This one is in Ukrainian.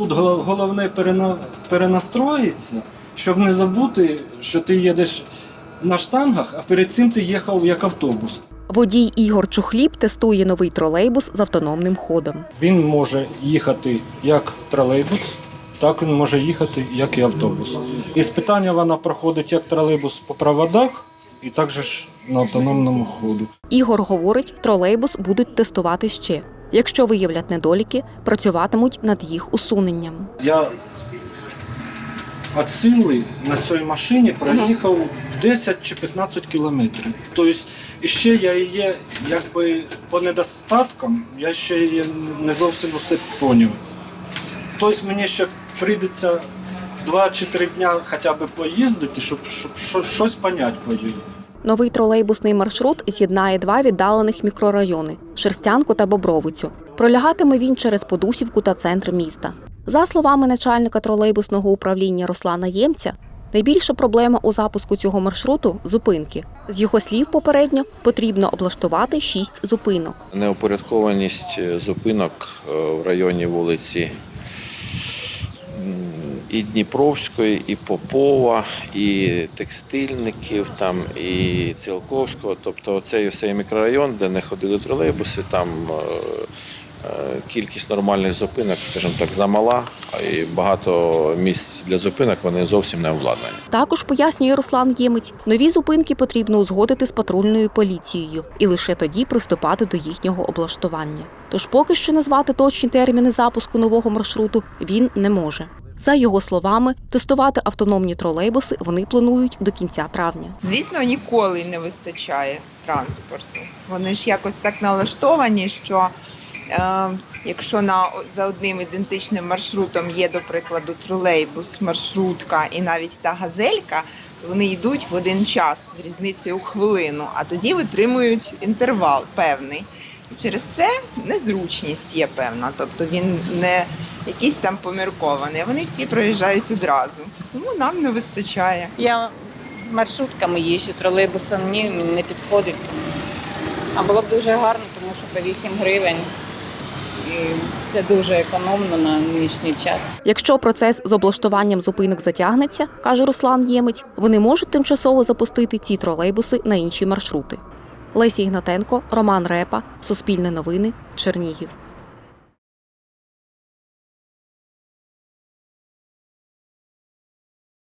Тут головне перена- перенастроїтися, щоб не забути, що ти їдеш на штангах, а перед цим ти їхав як автобус. Водій Ігор Чухліб тестує новий тролейбус з автономним ходом. Він може їхати як тролейбус, так він може їхати як і автобус. Іспитання вона проходить як тролейбус по проводах і також на автономному ходу. Ігор говорить, тролейбус будуть тестувати ще. Якщо виявлять недоліки, працюватимуть над їх усуненням. Я від сили на цій машині проїхав 10 чи 15 кілометрів. Тобто, ще я її якби по недостаткам, я ще її не зовсім все поняв. Тобто мені ще прийдеться 2 чи 3 дня хоча б поїздити, щоб, щоб що- щось поняти по. Новий тролейбусний маршрут з'єднає два віддалених мікрорайони Шерстянку та Бобровицю. Пролягатиме він через Подусівку та центр міста. За словами начальника тролейбусного управління Руслана Ємця, найбільша проблема у запуску цього маршруту зупинки. З його слів, попередньо потрібно облаштувати шість зупинок. Неупорядкованість е, зупинок е, в районі вулиці і Дніпровської, і Попова, і текстильників, там, і Цілковського. Тобто цей всей мікрорайон, де не ходили тролейбуси, там е, е, кількість нормальних зупинок, скажімо так, замала, і багато місць для зупинок вони зовсім не обладнані. Також пояснює Руслан Ємець, нові зупинки потрібно узгодити з патрульною поліцією і лише тоді приступати до їхнього облаштування. Тож поки що назвати точні терміни запуску нового маршруту він не може. За його словами, тестувати автономні тролейбуси вони планують до кінця травня. Звісно, ніколи не вистачає транспорту. Вони ж якось так налаштовані, що е, якщо на за одним ідентичним маршрутом є, до прикладу, тролейбус, маршрутка і навіть та газелька, то вони йдуть в один час з різницею хвилину, а тоді витримують інтервал певний. І через це незручність є певна, тобто він не якийсь там поміркований. Вони всі проїжджають одразу. Тому нам не вистачає. Я маршрутками їжджу, тролейбусом ні, мені не підходить. А було б дуже гарно, тому що по 8 гривень. І це дуже економно на нинішній час. Якщо процес з облаштуванням зупинок затягнеться, каже Руслан Ємець, вони можуть тимчасово запустити ці тролейбуси на інші маршрути. Лесі Ігнатенко, Роман Репа, Суспільне новини, Чернігів.